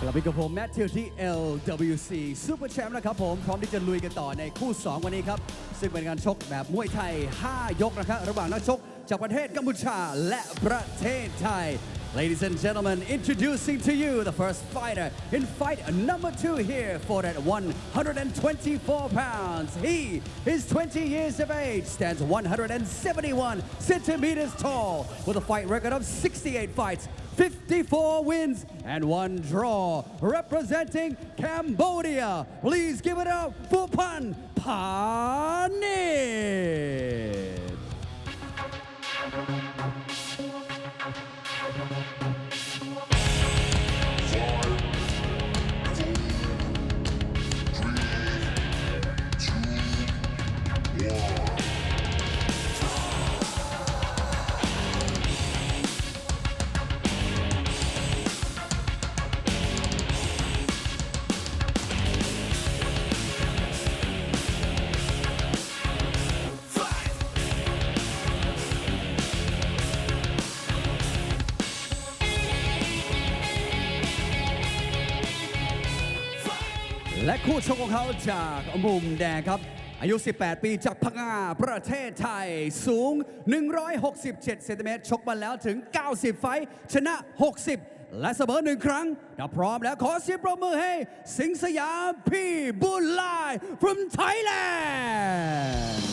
กลับไปกับผมแมทธิวที่ LWC Super Champ นะครับผม พร้อมที่จะลุยกันต่อในคู่ 2 วันนี้ครับ ซึ่งเป็นการชกแบบมวยไทย 5 ยกนะครับ ระหว่างนักชกจากประเทศกัมพูชาและประเทศไทย Ladies and gentlemen, introducing to you the first fighter in fight number two here for that 124 pounds. He is 20 years of age, stands 171 centimeters tall, with a fight record of 68 fights, 54 wins, and one draw. Representing Cambodia, please give it up for Pan Panit. คู่ชกของเขาจากมุมแดงครับ อายุ 18 ปีจากพังงาประเทศไทย สูง 167 เซนติเมตร ชกมาแล้วถึง 90 ไฟ ชนะ 60 และเสมอหนึ่งครั้งถ้าพร้อมแล้วขอเสียงปรบมือให้ สิงสยามพี่บุญลาย from Thailand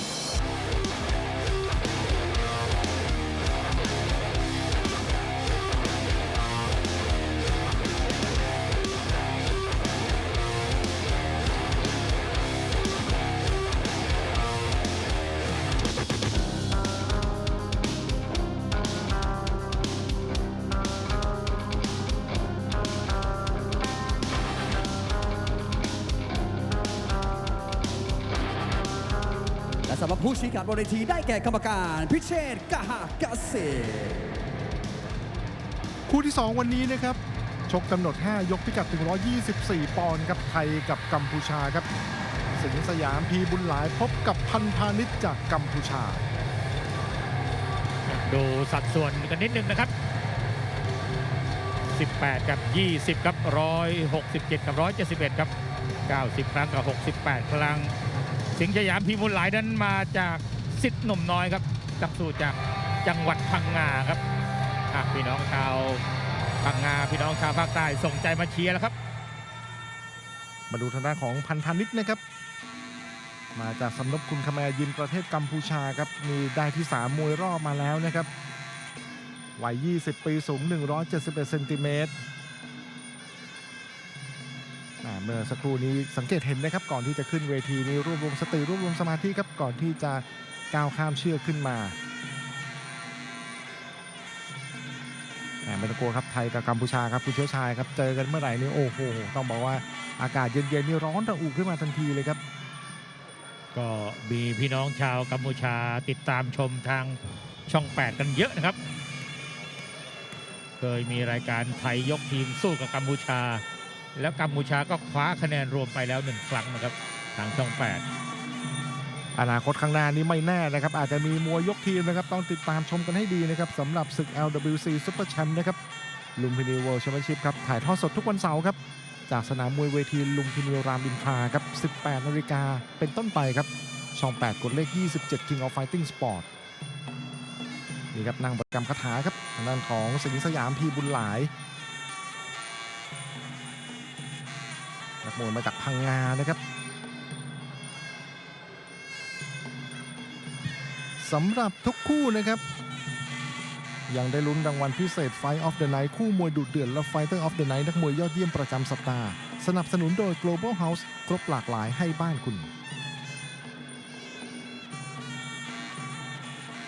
ชี้ขาดบนเวทีได้แก่กรรมการ พิเชษฐ์กหากเกษตรคู่ที่ 2 วันนี้นะครับ ชกกำหนด 5 ยกพิกัด 124 ปอนด์ครับไทยกับกัมพูชาครับสิงห์สยามพีบุญหลายพบกับพันพาณิชย์จากกัมพูชา ดูสัดส่วนกันนิดนึงนะครับ 18 กับ 20 กับ 167 กับ 171 ครับ 90 ครั้งกับ 68 ครั้ง สิงห์สยามพีมูลหลายนั้นมาจากสิทธิ์หนุ่มน้อยครับจากสู่จากจังหวัดพังงาครับพี่น้องชาวพังงาพี่น้องชาวภาคใต้ส่งใจมาเชียร์แล้วครับ มาดูทางด้านของพันพาณิชนะครับ มาจากสำนักคุณคแมยิมประเทศกัมพูชาครับมีได้ที่ 3 มวยรอบมาแล้วนะครับวัย 20 ปีสูง 171เซนติเมตร เมื่อสักครู่นี้สังเกตเห็นนะครับก่อนที่จะขึ้นเวทีนี้รวบรวมสติรวบรวมสมาธิครับก่อนที่จะก้าวข้ามเชือกขึ้นมาแมไม่ต้องกลัวครับไทยกับกัมพูชาครับคุณเชื้อชายครับเจอกันเมื่อไหร่นี่โอ้โหต้องบอกว่าอากาศเย็นๆนี่ร้อนระอุขึ้นมาทันทีเลยครับ ก็มีพี่น้องชาวกัมพูชาติดตามชมทางช่อง 8 กันเยอะนะครับ เคยมีรายการไทยยกทีมสู้กับกัมพูชา แล้วกัมพูชาก็คว้าคะแนนรวมไปแล้วหนึ่งครั้งนะครับทางช่อง 8 อนาคตข้างหน้านี้ไม่แน่นะครับ อาจจะมีมวยยกทีมนะครับ ต้องติดตามชมกันให้ดีนะครับสำหรับศึก LWC Super Champ นะครับลุมพินีเวิลด์แชมเปี้ยนชิพครับถ่ายทอดสดทุกวันเสาร์ครับจากสนามมวยเวทีลุมพินีรามอินทราครับ 18นาฬิกาเป็นต้นไปครับ ช่อง 8 กดเลข 27 King of Fighting Sport นี่ครับนั่งประจำคาถาครับทางด้านของสิงห์สยามพีบุญหลาย นักมวยมาจากพังงานะครับสำหรับทุกคู่นะครับ ยังได้ลุ้นรางวัลพิเศษ Fight of the Night คู่มวยดุเดือดและ Fighter of the Night นักมวยยอดเยี่ยมประจำสัปดาห์ สนับสนุนโดย Global House ครบหลากหลายให้บ้านคุณ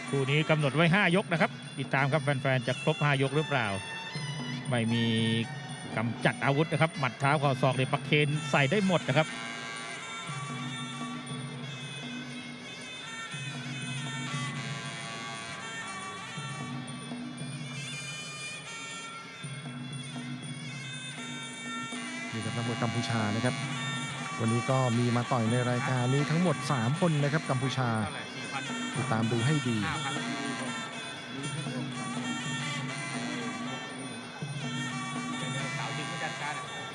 คู่นี้กำหนดไว้ 5 ยกนะครับ ติดตามครับแฟนๆ จะครบ 5 ยกหรือเปล่า ไม่มี กำจัดอาวุธนะครับหมัดเท้าเข่าศอกเลยปักเคนใส่ได้หมดนะครับนี่ครับนักมวยกัมพูชานะครับ วันนี้ก็มีมาต่อยในรายการนี้ทั้งหมด 3 คนนะครับกัมพูชาติดตามดูให้ดีเ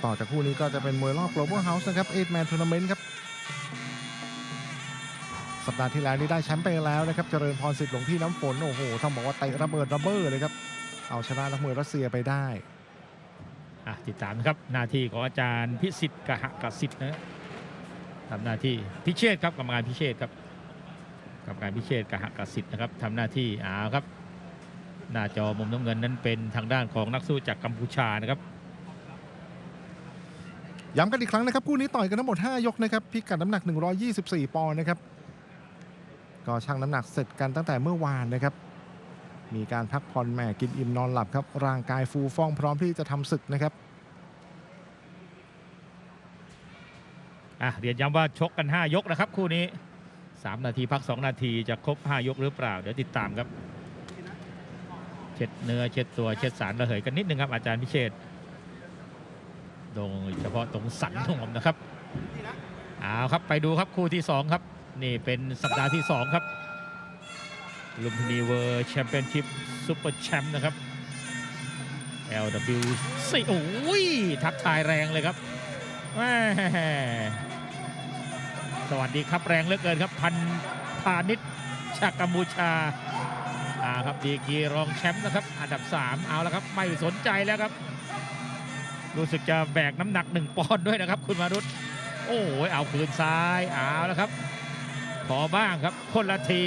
ต่อจากคู่นี้ก็จะเป็นมวยรอบ Global House นะครับ 8 Man Tournament ครับ สัปดาห์ที่แล้วนี่ได้แชมป์ไปแล้วนะครับ เจริญพรสิทธิ์หลวงพี่น้ำฝน โอ้โหต้องบอกว่าเตะระเบิดระเบ้อเลยครับ เอาชนะนักมวยรัสเซียไปได้อะติดตามครับหน้าที่ของอาจารย์พิสิทธิ์กหกสิทธิ์นะทำหน้าที่พิเชษครับกรรมการพิเชษครับกรรมการพิเชษกหกสิทธิ์นะครับทำหน้าที่อ่าครับ หน้าจอมุมน้ำเงินนั้นเป็นทางด้านของนักสู้จากกัมพูชานะครับ ย้ำกันอีกครั้งนะครับคู่นี้ต่อยกันทั้งหมด 5 ยกนะครับพิกัดน้ำหนัก 124 ปอนด์นะครับก็ชั่งน้ำหนักเสร็จกันตั้งแต่เมื่อวานนะครับ มีการพักผ่อนแหม่กินอิ่มนอนหลับครับ ร่างกายฟูฟ่องพร้อมที่จะทำศึกนะครับอะเรียนย้ำว่าชกกัน 5 ยกนะครับ คู่นี้ 3 นาทีพัก 2 นาทีจะครบ 5 ยกหรือเปล่า เดี๋ยวติดตามครับ เช็ดเนื้อเช็ดตัวเช็ดสารระเหยกันนิดนึงครับอาจารย์พิเชษ โดยเฉพาะตรงสันของผมนะครับเอาครับไปดูครับคู่ที่ 2 ครับ นี่เป็นสัปดาห์ที่ 2 ครับลุมพินีเวอร์แชมเปี้ยนชิพซูเปอร์แชมป์นะครับ LWC โอ้ยทักทายแรงเลยครับสวัสดีครับแรงเหลือเกินครับพันพาณิชย์จากกัมพูชาอ่าครับดีกีรองแชมป์นะครับ อันดับ 3 เอาแล้วครับ ไม่สนใจแล้วครับ รู้สึกจะแบกน้ำหนัก1ปอนด์ด้วยนะครับ คุณมารุตโอ้ยเอาคืนซ้ายเอาแล้วครับ ขอบ้างครับ คนละที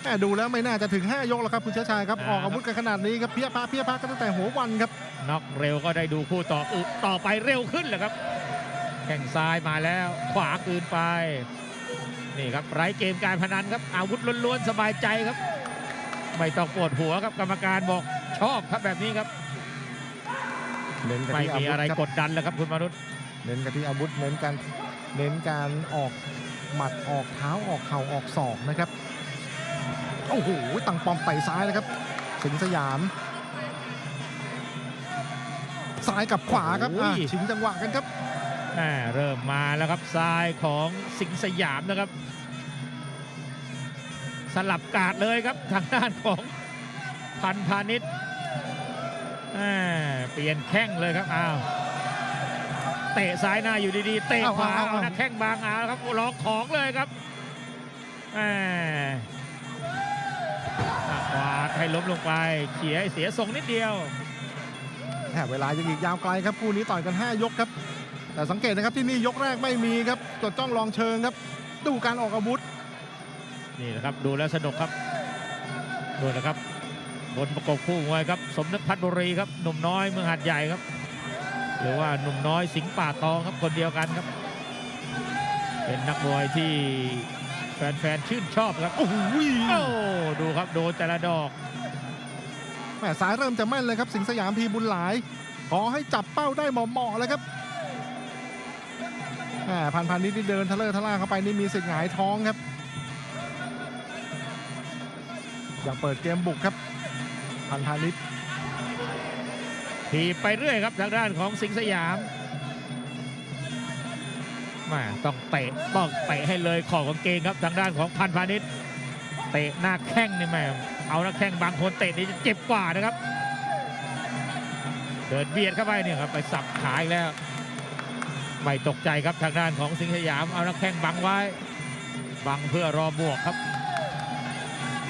แหม่ดูแล้วไม่น่าจะถึง 5 ยกแล้วครับคุณเชื้อชายครับอ่าออกอาวุธกันขนาดนี้ครับเพี้ยพาเพี้ยพากันตั้งแต่หัววันครับน็อกเร็วก็ได้ดูคู่ต่ออึต่อไปเร็วขึ้นเลยครับแข่งซ้ายมาแล้ว ขวาคืนไป นี่ครับไร้เกมการพนันครับ อาวุธล้วนๆสบายใจครับ ไม่ต้องปวดหัวครับกรรมการบอกชอบครับแบบนี้ครับ เน้นกันไม่ที่อามีวุธอะไรครับกดดันแล้วครับคุณมนุษย์เน้นกันที่อาวุธเน้นการเน้นการออกหมัดออกเท้าออกเข่าออกศอกนะครับโอ้โหตั้งปอมไต่ซ้ายเลยครับ สิงห์สยาม ซ้ายกับขวาครับอะชิงจังหวะกันครับ แหม่เริ่มมาแล้วครับซ้ายของสิงห์สยามนะครับ สลับกาดเลยครับทางด้านของพันพาณิชย์แหม่ เปลี่ยนแข้งเลยครับอ้าวเตะซ้ายหน้าอยู่ดีๆ เตะเอาขวาเอาเอาเอานะแข้งบางเอาแล้วครับล็อกของเลยครับแหม่อะขวาดให้ล้มลงไปเขี่ยให้เสียทรงนิดเดียวแหม่เวลายังอีกยาวไกลครับคู่นี้ต่อยกัน 5 ยกครับ แต่สังเกตนะครับที่นี่ยกแรกไม่มีครับจดจ้องลองเชิงครับ ดูการออกอาวุธนี่นะครับดูแล้วสนุกครับดูนะครับ บนประกบคู่มวยครับ สมนึกพัฒน์บุรีครับหนุ่มน้อยเมืองหัดใหญ่ครับ หรือว่าหนุ่มน้อยสิงห์ป่าตองครับคนเดียวกันครับ เป็นนักมวยที่แฟนๆชื่นชอบครับโอ้โหโอ้ดูครับโดนแต่ละดอกแหม่สายเริ่มจะแม่นเลยครับ สิงห์สยามพีบุญหลาย ขอให้จับเป้าได้เหมาะๆเลยครับแหม่พันพันนิดที่เดินทะเลอะทะล่าเข้าไปนี่มีสิทธิ์หงายท้องครับอยากเปิดเกมบุกครับ พันพานิชทีไปเรื่อยครับทางด้านของสิงห์สยามม่ต้องเตะต้องเตะให้เลยขอบกางเกงครับทางด้านของพันพาณิชย์เตะหน้าแข้งนี่แม่เอาหน้าแข้งบางคนเตะนี่จะเจ็บกว่านะครับ เดินเบียดเข้าไปเนี่ยครับไปสับขาอีกแล้ว ไม่ตกใจครับทางด้านของสิงห์สยามเอาหน้าแข้งบังไว้ บังเพื่อรอบวกครับ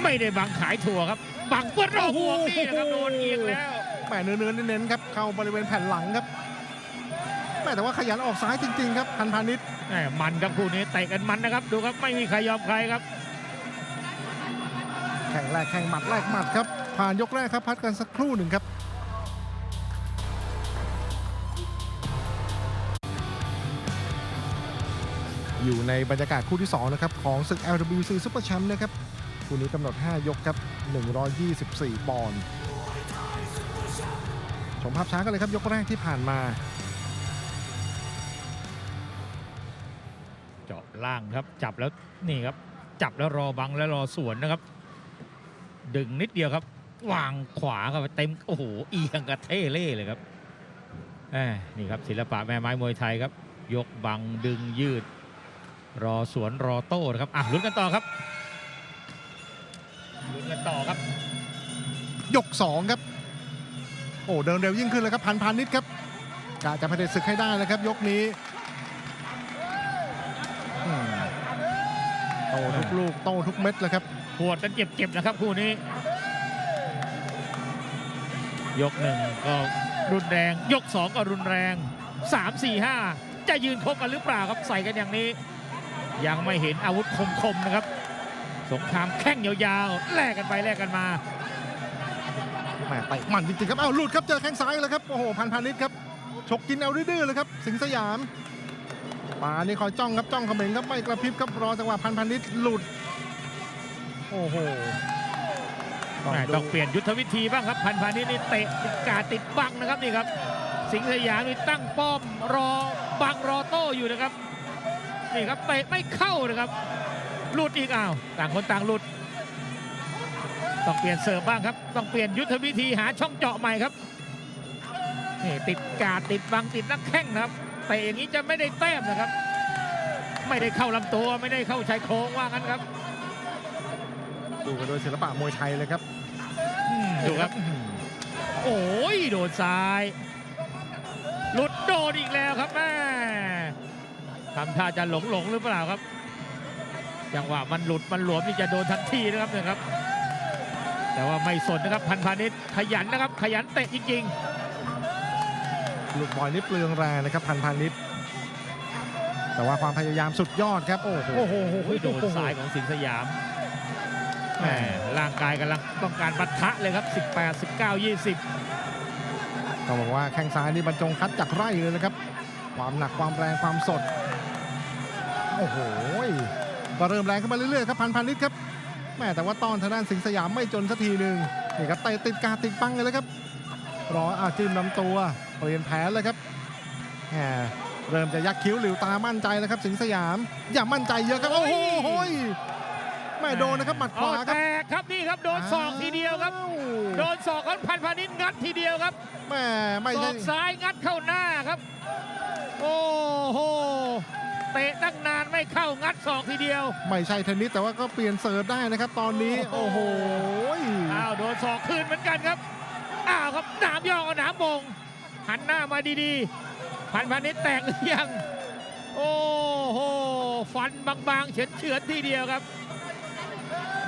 ไม่ได้บังขายถั่วครับ บังเพื่อรอบวกนี่นะครับโดนเอียงแล้วแหม่เนื้อๆเน้นๆครับเข้าบริเวณแผ่นหลังครับแหม่แต่ว่าขยันออกซ้ายจริงๆครับพันพานิชแหม่มันครับคู่นี้เตะกันมันนะครับดูครับไม่มีใครยอมใครครับแข่งแรกแข่งหมัดแรกหมัดครับ ผ่านยกแรกครับพัดกันสักครู่หนึ่งครับอยู่ในบรรยากาศคู่ที่ 2 นะครับ ของศึก LWC Super Champ นะครับ คู่นี้กำหนด 5 ยกครับ 124 ปอนด์ชมภาพช้ากันเลยครับยกแรกที่ผ่านมา เจาะล่างครับจับแล้วนี่ครับ จับแล้วรอบังแล้วรอสวนนะครับ ดึงนิดเดียวครับ วางขวาเข้าไปเต็มโอ้โหเอียงกระเท่เล่เลยครับนี่ครับศิลปะแม่ไม้มวยไทยครับ ยกบังดึงยืด รอสวนรอโต้นะครับอะลุ้นกันต่อครับ ลุ้นกันต่อครับ ยก2ครับ โอ้เดินเร็วยิ่งขึ้นเลยครับพันพานิชครับกะจะไม่ได้ศึกให้ได้เลยครับ ยกนี้อืมโตทุกลูกโตทุกเม็ดเลยครับปวดกันเจ็บๆนะครับคู่นี้ ยกหนึ่งก็รุนแรง ยกสองก็รุนแรง 3 4 5 จะยืนคบกันหรือเปล่าครับใส่กันอย่างนี้ ยังไม่เห็นอาวุธคมๆนะครับ สงครามแข้งยาวๆ แลกกันไปแลกกันมาแหม่เตะมันจริงๆครับอ้าวหลุดครับ เจอแข้งซ้ายแล้วครับ โอ้โห พันพานิชครับฉกกินเอาดื้อๆเลยครับ สิงห์สยามป่านี่คอยจ้องครับ จ้องเขม็งครับ ไม่กระพริบครับ รอจังหวะพันพานิชหลุด โอ้โหแม่ต้องเปลี่ยนยุทธวิธีบ้างครับ พันพานิชนี่เตะติดกาดติดบังนะครับนี่ครับ สิงห์สยามนี่ตั้งป้อมรอบังรอโต้อยู่นะครับ นี่ครับเตะไม่เข้านะครับ หลุดอีกอ้าว ต่างคนต่างหลุด ต้องเปลี่ยนเสิร์ฟบ้างครับ ต้องเปลี่ยนยุทธวิธีหาช่องเจาะใหม่ครับนี่ติดกาดติดบังติดนักแข้งนะครับเตะอย่างนี้จะไม่ได้แต้มนะครับ ไม่ได้เข้าลำตัวไม่ได้เข้าชายโครงว่างั้นครับ ดูกันโดยศิลปะมวยไทยเลยครับอืมดูครับอื้อหือโอ้ยโดนซ้าย หลุดโดนอีกแล้วครับแม่ทำท่าจะหลงหลงหรือเปล่าครับ จังหวะมันหลุดมันหลวมนี่จะโดนทันทีนะครับเนี่ยครับ แต่ว่าไม่สนนะครับพันพาณิชย์ขยันนะครับ ขยันเตะจริงหลุดบ่อยนี่เปลืองแรงนะครับพันพานิชแต่ว่าความพยายามสุดยอดครับ โอ้โหๆโอ้โหโดนซ้ายของสิงห์สยามแหมร่างกายกำลังต้องการปะทะเลยครับ 18 19 20ต้องบอกว่าแข้งซ้ายนี่บรรจงคัดจากไร่เลยนะครับ ความหนักความแรงความสด โอ้โห ก็เริ่มแรงขึ้นมาเรื่อยๆครับพันพันลิตรครับแม่แต่ว่าตอนทางด้านสิงห์สยามไม่จนสักทีหนึ่งนี่ครับเตะติดกาติดปังเลยเลยครับ รออาจิ้มลำตัวเปลี่ยนแผนเลยครับแหมเริ่มจะยักคิ้วหลิวตามั่นใจแล้วครับ สิงห์สยาม อย่ามั่นใจเยอะครับ โอ้โหโอ้ยแม่โดนนะครับหมัดขวาคแตรับกครับนี่ครับโดนศอกทีเดียวครับ โดนศอกของพันพาณิชย์งัดทีเดียวครับแม่ไม่ศใช่อกซ้ายงัดเข้าหน้าครับ โอ้โห เตะตั้งนานไม่เข้างัดศอกทีเดียว ไม่ใช่เทนนิสแต่ว่าก็เปลี่ยนเสิร์ฟได้นะครับ ตอนนี้โอ้โอ้โหโหอ้าวโดนศอกคืนเหมือนกันครับอ้าวครับหนามย่องกับหนามมงหันหน้ามาดีๆ พันพันนิดแตกหรือยัง โอ้โหฟันบางๆเฉือนๆทีเดียวครับ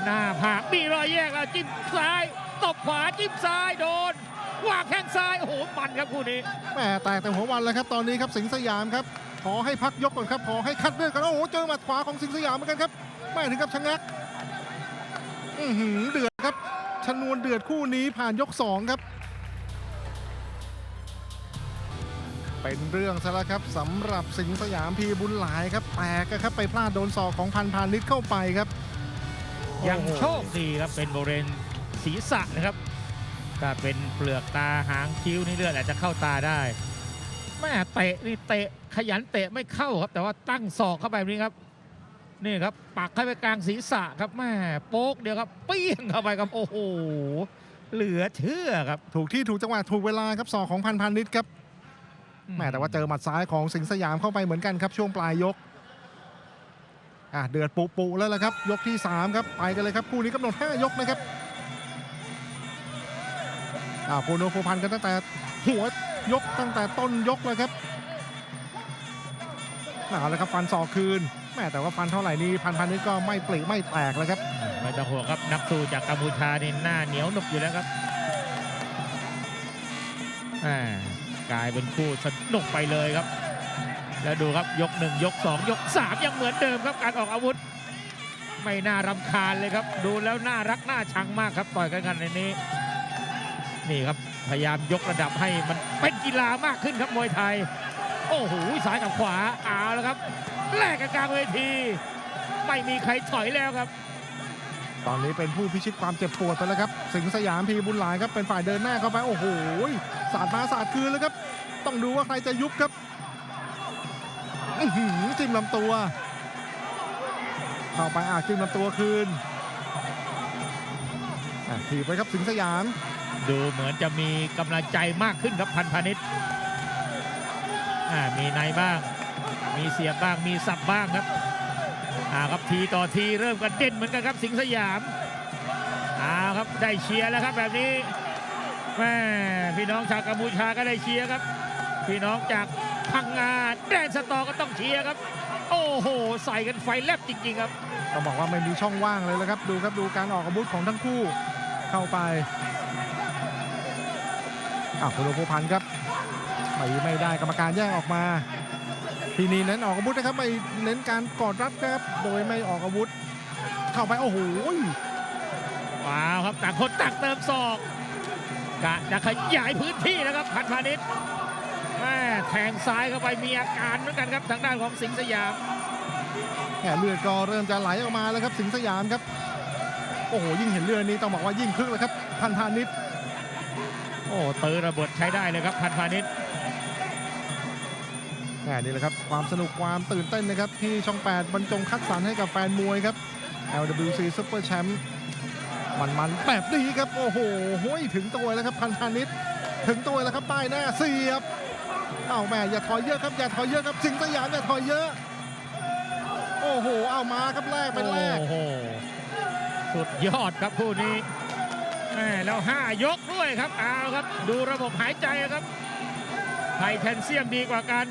หน้าผากมีรอยแยกแล้วจิ้มซ้ายตบขวาจิ้มซ้ายโดนวางแข้งซ้ายโอ้โหมันครับคู่นี้แหม่แตกแต่หัววันแล้วครับตอนนี้ครับสิงห์สยามครับ ขอให้พักยกก่อนครับ ขอให้คัดเลือดก่อนโอ้โหเจอหมัดขวาของสิงห์สยามเหมือนกันครับแม่ถึงกับชะงักอือหือเดือดครับชนวนเดือดคู่นี้ผ่านยกสองครับ เป็นเรื่องซะแล้วครับสำหรับสิงห์สยามพีบุญหลายครับแตกครับไปพลาดโดนศอกของพันพาณิชเข้าไปครับ ยังโอ้โหโชคดีครับเป็นบริเวณศีรษะนะครับถ้าเป็นเปลือกตาหางคิ้วนี่เลือดอาจจะเข้าตาได้ แม่เตะนี่เตะขยันเตะไม่เข้าครับ แต่ว่าตั้งศอกเข้าไปแบบนี้ครับนี่ครับปักเข้าไปกลางศีรษะครับแม่โป๊กเดียวครับเปี้ยงเข้าไปครับโอ้โหเหลือเชื่อครับ ถูกที่ถูกจังหวะถูกเวลาครับศอกของพันพาณิชย์ครับแหม่แต่ว่าเจอหมัดซ้ายของสิงห์สยามเข้าไปเหมือนกันครับ ช่วงปลายยกอะเดือดปุปุแล้วละครับ ยกที่ 3 ครับไปกันเลยครับคู่นี้กำหนด 5 ยกนะครับอ่าโพโนโพพันกันตั้งแต่หัว ยกตั้งแต่ต้นยกเลยครับเอาเลยครับฟันศอกคืนแม่แต่ว่าฟันเท่าไหร่นี่พันพันนี้ก็ไม่ปลีไม่แตกเลยครับไม่ต้องห่วงครับนักสู้จากกัมพูชานี่หน้าเหนียวหนุบอยู่แล้วครับกลายเป็นคู่สนุกไปเลยครับ แล้วดูครับยกหนึ่งยกสองยกสามยังเหมือนเดิมครับการออกอาวุธ ไม่น่ารำคาญเลยครับ ดูแล้วน่ารักน่าชังมากครับต่อยกันกันในนี้ นี่ครับ พยายามยกระดับให้มันเป็นกีฬามากขึ้นครับมวยไทย โอ้โหซ้ายกับขวาเอาแล้วครับแลกกันกลางเวที ไม่มีใครถอยแล้วครับ ตอนนี้เป็นผู้พิชิตความเจ็บปวดไปแล้วครับ สิงห์สยามพีบุญหลายครับเป็นฝ่ายเดินหน้าเข้าไปโอ้โหสาดมาสาดคืนเลยครับ ต้องดูว่าใครจะยุบครับจิ้มลำตัว เข้าไปอาจิ้มลำตัวคืนถีบไปครับสิงห์สยาม ดูเหมือนจะมีกำลังใจมากขึ้นครับพันพาณิชย์อ่ามีในบ้าง มีเสียบบ้างมีสับบ้างครับอ่าครับทีต่อทีเริ่มกันเด่นเหมือนกันครับสิงห์สยามอ่าครับได้เชียร์แล้วครับแบบนี้แม่พี่น้องชาวกัมพูชาก็ได้เชียร์ครับ พี่น้องจากพังงาแดนสตอก็ต้องเชียร์ครับ โอ้โห ใส่กันไฟแลบจริง ๆ ครับต้องบอกว่าไม่มีช่องว่างเลยแล้วครับ ดูครับดูการออกอาวุธของทั้งคู่เข้าไป อ้าวคุณโอภูพันธ์ครับไม่ไม่ได้กรรมการแยกออกมาพีนีเน้นออกอาวุธนะครับไม่เน้นการกอดรัดนะครับโดยไม่ออกอาวุธ เข้าไปโอ้โหว้าวครับต่างคนต่างเติมศอกกะจะขยายพื้นที่นะครับพันพาณิชย์แม่แทงซ้ายเข้าไปมีอาการเหมือนกันครับทางด้านของสิงห์สยามแหมเลือดก็เริ่มจะไหลออกมาแล้วครับสิงห์สยามครับ โอ้โหยิ่งเห็นเลือดนี้ต้องบอกว่ายิ่งคึกเลยครับพันธานิชโอ้เตอระเบิดใช้ได้เลยครับพันพาณิชย์แหมนี่แหละครับความสนุกความตื่นเต้นนะครับ ที่ช่อง 8 บรรจงคัดสรรให้กับแฟนมวยครับ LWC Super Champ มันๆแบบนี้ครับ โอ้โหห้ยถึงตัวแล้วครับพันธานิชถึงตัวแล้วครับป้ายหน้าเสียบเอาแม่อย่าถอยเยอะครับอย่าถอยเยอะครับสิงห์สยามอย่าถอยเยอะ โอ้โหเอามาครับแรกเป็นแรกโอ้โหสุดยอดครับคู่นี้ แล้วห้ายกด้วยครับเอาครับ ดูระบบหายใจครับไทยแทนเซียมดีกว่ากัน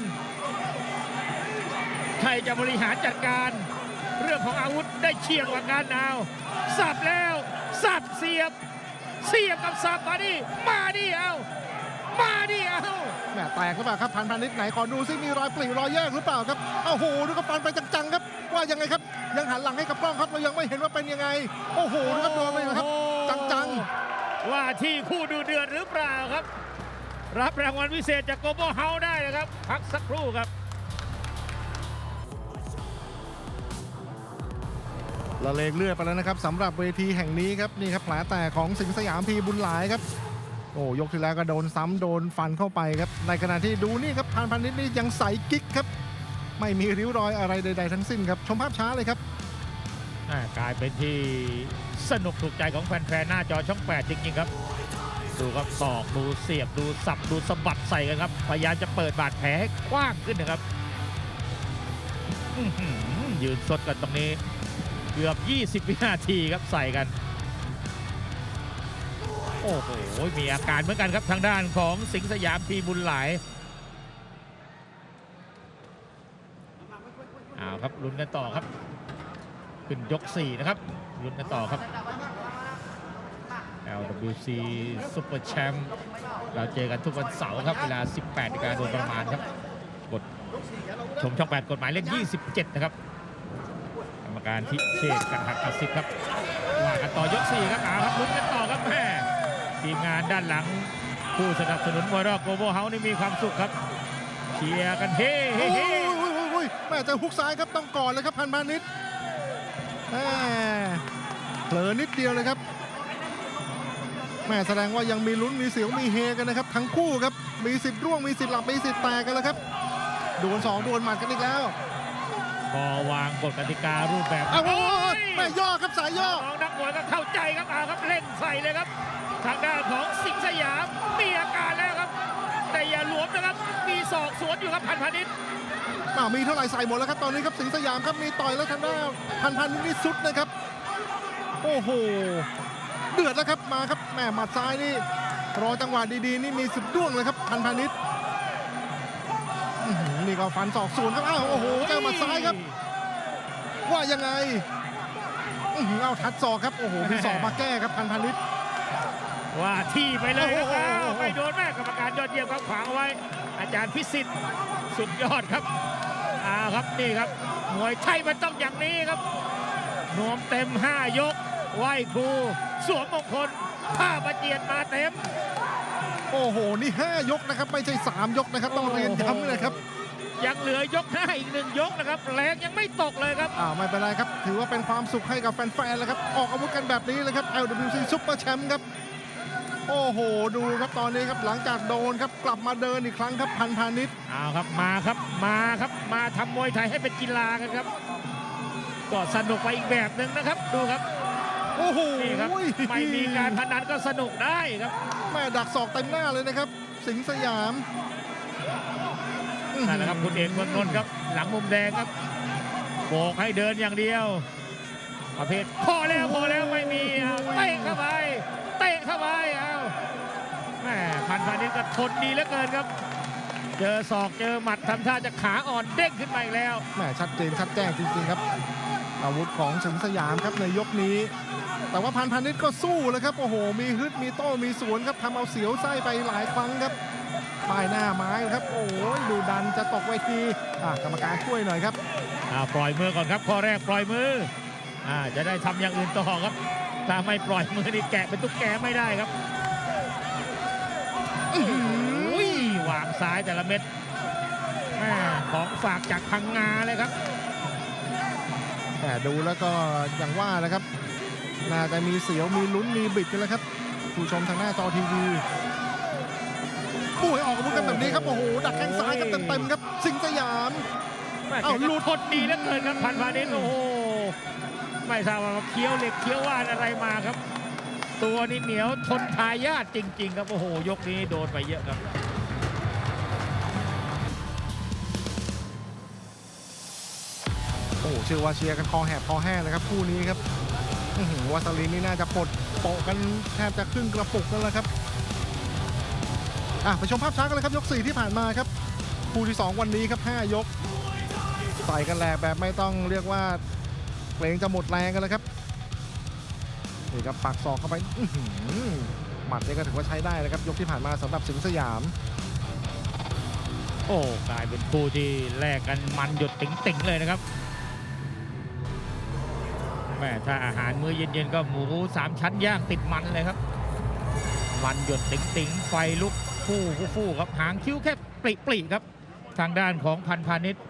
ใครจะบริหารจัดการ เรื่องของอาวุธได้เฉียงกว่ากันเอาสับแล้วสับเสียบ เสียบกับสับมาดิมาดิเอามาดิเอาแหม่แตกหรือเปล่าครับพันพันนิดไหนขอดูซิมีรอยปลีรอยแยกหรือเปล่าครับโอ้โหดูก็ฟันไปจังๆครับ ว่ายังไงครับ ยังหันหลังให้กับกล้องครับเรายังไม่เห็นว่าเป็นยังไง โอ้โหดูครับโดนไปครับ จังว่าที่คู่ดูเดือดหรือเปล่าครับ รับรางวัลพิเศษจากโกโบเฮาได้นะครับ พักสักครู่ครับ ละเลงเลือดไปแล้วนะครับสำหรับเวทีแห่งนี้ครับนี่ครับแผลแตกของสิงห์สยามพีบุญหลายครับ โอ้ยกที่แล้วก็โดนซ้ำโดนฟันเข้าไปครับ ในขณะที่ดูนี่ครับพันพันนิดนี่ยังใสกิ๊กครับ ไม่มีริ้วรอยอะไรใด ๆ ทั้งสิ้นครับชมภาพช้าเลยครับ อ่ากลายเป็นที่ สนุกถูกใจของแฟนๆหน้าจอช่อง 8 จริงๆครับ ดูครับศอกดูเสียบดูสับดูสะบัดใส่กันครับ พยายามจะเปิดบาดแผลให้กว้างขึ้นนะครับยืนสดกันตรงนี้ เกือบ 20 วินาทีครับใส่กัน โอ้โห มีอาการเหมือนกันครับทางด้านของสิงห์สยามทีบุญหลายเอาครับลุ้นกันต่อครับ ขึ้นยก 4 นะครับลุ้นกันต่อครับ LWC Super Champ เราเจอกันทุกวันเสาร์ครับ เวลา 18นาฬิกาโดยประมาณครับ กดชมช่อง 8 กฎหมายเลข 27 นะครับ กรรมการทิเชษกันหักกระซิบครับว่ากันต่อยก 4 ครับอาครับลุ้นกันต่อครับแม่ทีมงานด้านหลังผู้สนับสนุนมวยรอบโกโบเฮานี่มีความสุขครับเชียร์กันเฮ้เฮ้เฮ้แม่จะฮุกซ้ายครับต้องก่อนเลยครับพันพานิชแม่ เผลอนิดเดียวเลยครับแม่แสดงว่ายังมีลุ้นมีเสียวมีเฮกันนะครับ ทั้งคู่ครับมีสิทธิ์ร่วงมีสิทธิ์หลับมีสิทธิ์แตกกันแล้วครับดวลสองดวลหมัดกันอีกแล้วพอวางกฎกติการูปแบบอ้าวโอ้โอ้ยยแม่ย่อครับสายย่อน้องนักมวยก็เข้าใจครับเอาครับเล่นใส่เลยครับ ทางด้านของสิงห์สยามมีอาการแล้วครับ แต่อย่าหลวมนะครับ มีศอกสวนอยู่ครับพันพาณิชย์อ้ามีเท่าไหร่ใส่หมดแล้วครับตอนนี้ครับสิงห์สยามครับมีต่อยแล้วทางด้านพันพันนี่สุดนะครับ โอ้โหเดือดแล้วครับมาครับแม่หมัดซ้ายนี่รอจังหวะดีๆนี่มีสุดด้วงเลยครับพันพานิชนี่ก็ฟันศอกสวนครับอ้าวโอ้โหเจอหมัดซ้ายครับ ว่ายังไงอื้อหือเอาทัดศอกครับโอ้โหมีศอกมาแก้ครับพันพานิช ว่าที่ไปเลยครับโอ้โหอ้าวไม่โดนแม่กรรมการยอดเยี่ยมครับขวางเอาไว้ อาจารย์พิสิทธิ์สุดยอดครับอ้าวครับนี่ครับมวยไทยมันต้องอย่างนี้ครับนวมเต็ม 5 ยก ไหวครู สวมมงคลผ้าประเจียนมาเต็ม โอ้โห นี่ 5 ยกนะครับ ไม่ใช่ 3 ยกนะครับ ต้องเรียนย้ำนะครับ ยังเหลือยกหน้าอีกหนึ่งยกนะครับ แรงยังไม่ตกเลยครับอ้าวไม่เป็นไรครับ ถือว่าเป็นความสุขให้กับแฟนๆแล้วครับ ออกอาวุธกันแบบนี้เลยครับ LWC Super Champ ครับ โอ้โห ดูครับตอนนี้ครับหลังจากโดนครับกลับมาเดินอีกครั้งครับพันพาณิชย์เอาครับมาครับมาครับมาทำมวยไทยให้เป็นกีฬากันครับ ก็สนุกไปอีกแบบหนึ่งนะครับ ดูครับโอ้โหนี่ครับไม่มีการพนันก็สนุกได้ครับแม่ดักศอกเต็มหน้าเลยนะครับ สิงห์สยามนั่นแหละครับคุณเอกเมืองนนท์ครับ หลังมุมแดงครับโบกให้เดินอย่างเดียวประเภทพอแล้วพอแล้วไม่มีเอาเตะเข้าไป เตะเข้าไปเอาแม่พันพาณิชย์ก็ทนดีเหลือเกินครับ เจอศอกเจอหมัดทำท่าจะขาอ่อนเด้งขึ้นมาอีกแล้วแหมชัดเจนชัดแจ้งจริงๆครับ อาวุธของสิงห์สยามครับในยกนี้ แต่ว่าพันพันนิดก็สู้เลยครับ โอ้โห มีฮึดมีโต้มีสวนครับทำเอาเสียวไส้ไปหลายครั้งครับป้ายหน้าไม้ครับ โอ้ยดูดันจะตกเวทีอะกรรมการช่วยหน่อยครับอ่าปล่อยมือก่อนครับข้อแรกปล่อยมืออ่าจะได้ทำอย่างอื่นต่อครับ ถ้าไม่ปล่อยมือนี่แกะเป็นตุ๊กแกไม่ได้ครับอุ้ยวางซ้ายแต่ละเม็ดแม่ของฝากจากพังงาเลยครับแต่ดูแล้วก็อย่างว่าแหละครับ น่าจะมีเสียวมีลุ้นมีบิดกันแล้วครับ ผู้ชมทางหน้าจอทีวีปุ้ยออกอาวุธกันแบบนี้ครับ โอ้โห ดักแข้งซ้ายกันเต็มๆครับ สิงห์สยามแม่เอ้าแกก็หลุดทนดีเหลือเกินครับพันวานิชโอ้โห ไม่ทราบว่าเคี้ยวเหล็กเคี้ยวว่านอะไรมาครับ ตัวนี้เหนียวทนทายาทจริง ๆ ครับโอ้โหยกนี้โดนไปเยอะครับโอ้โหเชื่อว่าเชียร์กันคอแหบคอแห้งเลยครับคู่นี้ครับอื้อหือวาสลินนี่น่าจะปลดโปะกันแทบจะครึ่งกระปุกแล้วละครับอะไปชมภาพช้ากันเลยครับยก 4 ที่ผ่านมาครับคู่ที่ 2 วันนี้ครับ 5 ยกใส่กันแหลกแบบไม่ต้องเรียกว่า เกรงจะหมดแรงกันแล้วครับนี่ครับปักศอกเข้าไปหมัดนี่ก็ถือว่าใช้ได้นะครับยกที่ผ่านมาสำหรับสิงห์สยาม โอ้กลายเป็นคู่ที่แลกกันมันหยดติ๋งๆเลยนะครับแม่ถ้าอาหารมื้อเย็นๆก็หมูสามชั้นย่างติดมันเลยครับ มันหยดติ๋งๆไฟลุกฟู่ฟู่ๆครับหางคิ้วแค่ปริปริๆครับ ทางด้านของพันพาณิชย์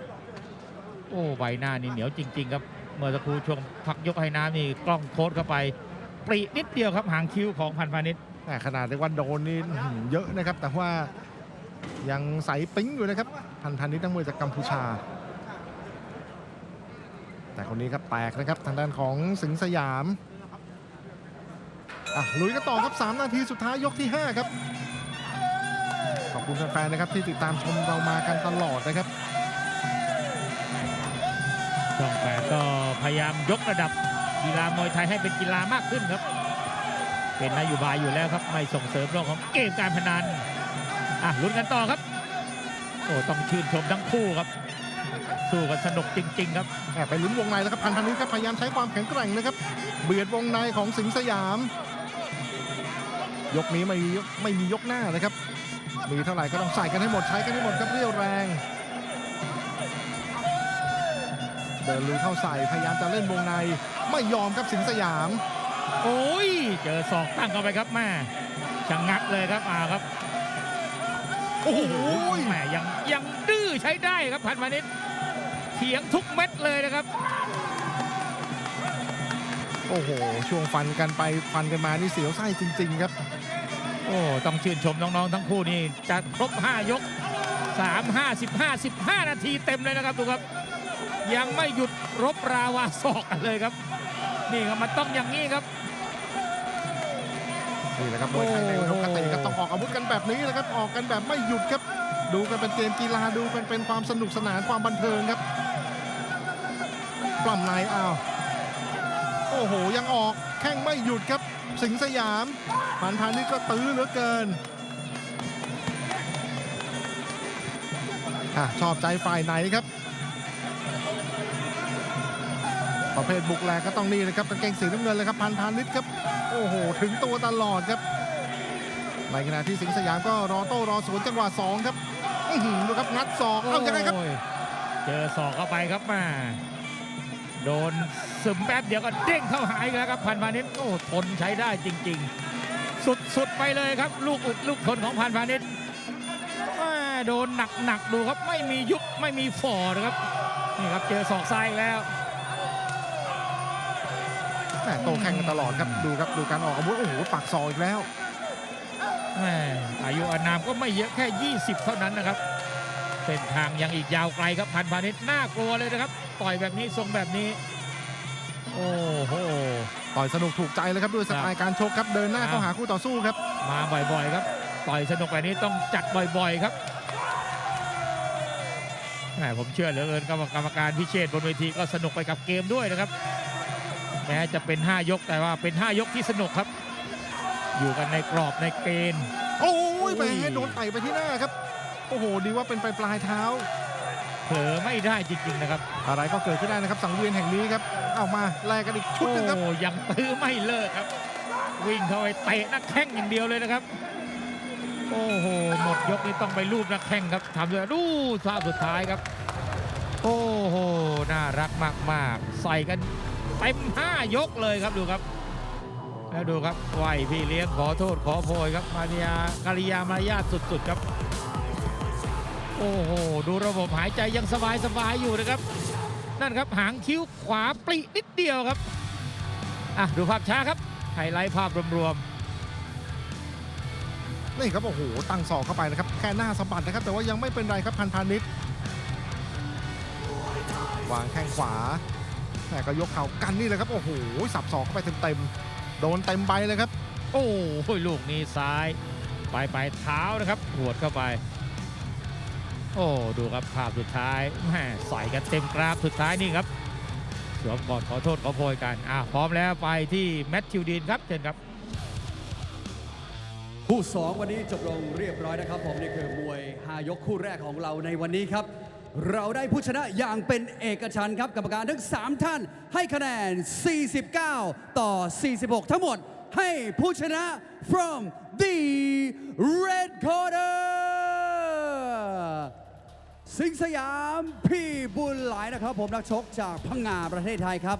โอ้ใบหน้านี่เหนียวจริง ๆ ครับ เมื่อสักครู่ช่วงพักยกให้น้ำนี่กล้องโค้ดเข้าไป ปรินิดเดียวครับหางคิ้วของพันพาณิชย์แหม่ขนาดเรียกว่าโดนนี่อื้อหือเยอะนะครับ แต่ว่ายังใสปิ๊งอยู่นะครับ พันพันนี้ตั้งมวยจากกัมพูชา แต่คนนี้ครับแตกนะครับทางด้านของสิงห์สยามอะลุยกันต่อครับ 3 นาทีสุดท้ายยกที่ 5 ครับ ขอบคุณแฟนๆนะครับที่ติดตามชมเรามากันตลอดนะครับช่องแปดก็ พยายามยกระดับกีฬามวยไทยให้เป็นกีฬามากขึ้นครับ เป็นนโยบายอยู่แล้วครับ ไม่ส่งเสริมเรื่องของเกมการพนันอะลุ้นกันต่อครับ โอ้ต้องชื่นชมทั้งคู่ครับ สู้กันสนุกจริง ๆ ครับไปลุ้นวงในแล้วครับพันพันนี้ครับพยายามใช้ความแข็งแกร่งนะครับ เบียดวงในของสิงห์สยาม ยกนี้ไม่มีไม่มียกหน้านะครับ มีเท่าไหร่ก็ต้องใส่กันให้หมดใช้กันให้หมดครับเรียวแรง เดินลุยเข้าใส่พยายามจะเล่นวงในไม่ยอมครับสิงห์สยาม โอ้ยเจอศอกตั้งเข้าไปครับแม่ชะงักเลยครับอ่าครับโอ้โหแม่ยังยังดื้อใช้ได้ครับพันมานิดเถียงทุกเม็ดเลยนะครับ โอ้โห ช่วงฟันกันไปฟันกันมานี่เสียวไส้จริง ๆ ครับ โอ้ต้องชื่นชมน้องๆทั้งคู่นี่จะครบ 5 ยก 3 5 15 15 นาทีเต็มเลยนะครับดูครับ ยังไม่หยุดรบราวาศอกกันเลยครับ นี่ครับมันต้องอย่างนี้ครับนี่แหละครับมวยไทยในอุดมคติครับต้องออกอาวุธกันแบบนี้นะครับออกกันแบบไม่หยุดครับ ดูกันเป็นเกมกีฬาดูกันเป็นความสนุกสนานความบันเทิงครับปล้ำในอ้าวโอ้โหยังออกแข้งไม่หยุดครับสิงห์สยามพันธานี่ก็ตื้อเหลือเกินอะชอบใจฝ่ายไหนครับ ประเภทบุกแหลกก็ต้องนี่เลยครับกางเกงสีน้ำเงินเลยครับพันธานิชครับ โอ้โห ถึงตัวตลอดครับ ในขณะที่สิงห์สยามก็รอโต้รอสวนจังหวะ2ครับอื้อหือดูครับงัดศอกเอายังไงครับโอ้ยเจอศอกเข้าไปครับมา โดนซึมแป๊บเดียวก็เด้งเข้าหายแล้วครับพันพาณิชโอ้ทนใช้ได้จริง ๆ สุดๆไปเลยครับ ลูกอึดลูกทนของพันพาณิชย์แม่โดนหนักๆดูครับไม่มียุบไม่มีฝ่อนะครับนี่ครับเจอศอกซ้ายแล้ว โตแข่งกันตลอดครับดูครับดูการออกอาวุธโอ้โหปักศอกอีกแล้วแม่อายุอานามก็ไม่เยอะแค่ 20 เท่านั้นนะครับเส้นทางยังอีกยาวไกลครับพันพาณิชย์น่ากลัวเลยนะครับต่อยแบบนี้ทรงแบบนี้ โอ้โหต่อยสนุกถูกใจเลยครับด้วยสไตล์การชกครับเดินหน้าเข้าหาคู่ต่อสู้ครับ มาบ่อยๆครับต่อยสนุกแบบนี้ต้องจัดบ่อยๆครับแหมผมเชื่อเหลือเกินกรรมกรรมการพิเชษบนเวทีก็สนุกไปกับเกมด้วยนะครับ แม้จะเป็น 5 ยกแต่ว่าเป็น 5 ยกที่สนุกครับ อยู่กันในกรอบในเกณฑ์โอ้ยแหมอุ้ยโดนไต่ไปที่หน้าครับ โอ้โห ดีว่าเป็นปลายปลายเท้า เผลอไม่ได้จริงๆนะครับอะไรก็เกิดขึ้นได้นะครับ สังเวียนแห่งนี้ครับ เอามาแลกกันอีกชุดโอ้หนึงครับยังตื้อไม่เลิกครับ วิ่งเข้าไปเตะนักแข้งอย่างเดียวเลยนะครับ โอ้โหหมดยกนี้ต้องไปรูปนักแข้งครับทำด้วยดูภาพสุดท้ายครับ โอ้โหน่ารักมากๆ ใส่กันเต็มห้ายกเลยครับดูครับ แล้วดูครับไหวพี่เลี้ยงขอโทษขอโพยครับมาริยากริยามารยาทสุดๆครับ โอ้โหดูระบบหายใจยังสบายๆอยู่นะครับ นั่นครับหางคิ้วขวาปรินิดเดียวครับอะดูภาพช้าครับไฮไลท์ภาพรวมนี่ครับโอ้โหตั้งศอกเข้าไปนะครับแค่หน้าสะบัดนะครับ แต่ว่ายังไม่เป็นไรครับพันธานิชวางแข้งขวา แต่ก็ยกเข่ากันนี่เลยครับ โอ้โห สับศอกเข้าไปเต็มๆ โดนเต็มใบเลยครับๆโอ้โหลูกนี้ซ้าย ไปไปเท้านะครับหัวดเข้าไป โอ้ดูครับภาพสุดท้ายแม่ใส่กันเต็มกราฟสุดท้ายนี่ครับสวมกอดขอโทษขอโพยกันอะพร้อมแล้วไปที่แมทธิวดีนครับเชิญครับคู่สองวันนี้จบลงเรียบร้อยนะครับ ผมนี่คือมวยหายกคู่แรกของเราในวันนี้ครับ เราได้ผู้ชนะอย่างเป็นเอกฉันท์ครับกรรมการทั้ง 3 ท่านให้คะแนน 49 ต่อ 46 ทั้งหมดให้ผู้ชนะ from the red corner สิงห์สยามพี่บุญหลายนะครับ ผมนักชกจากพังงาประเทศไทยครับ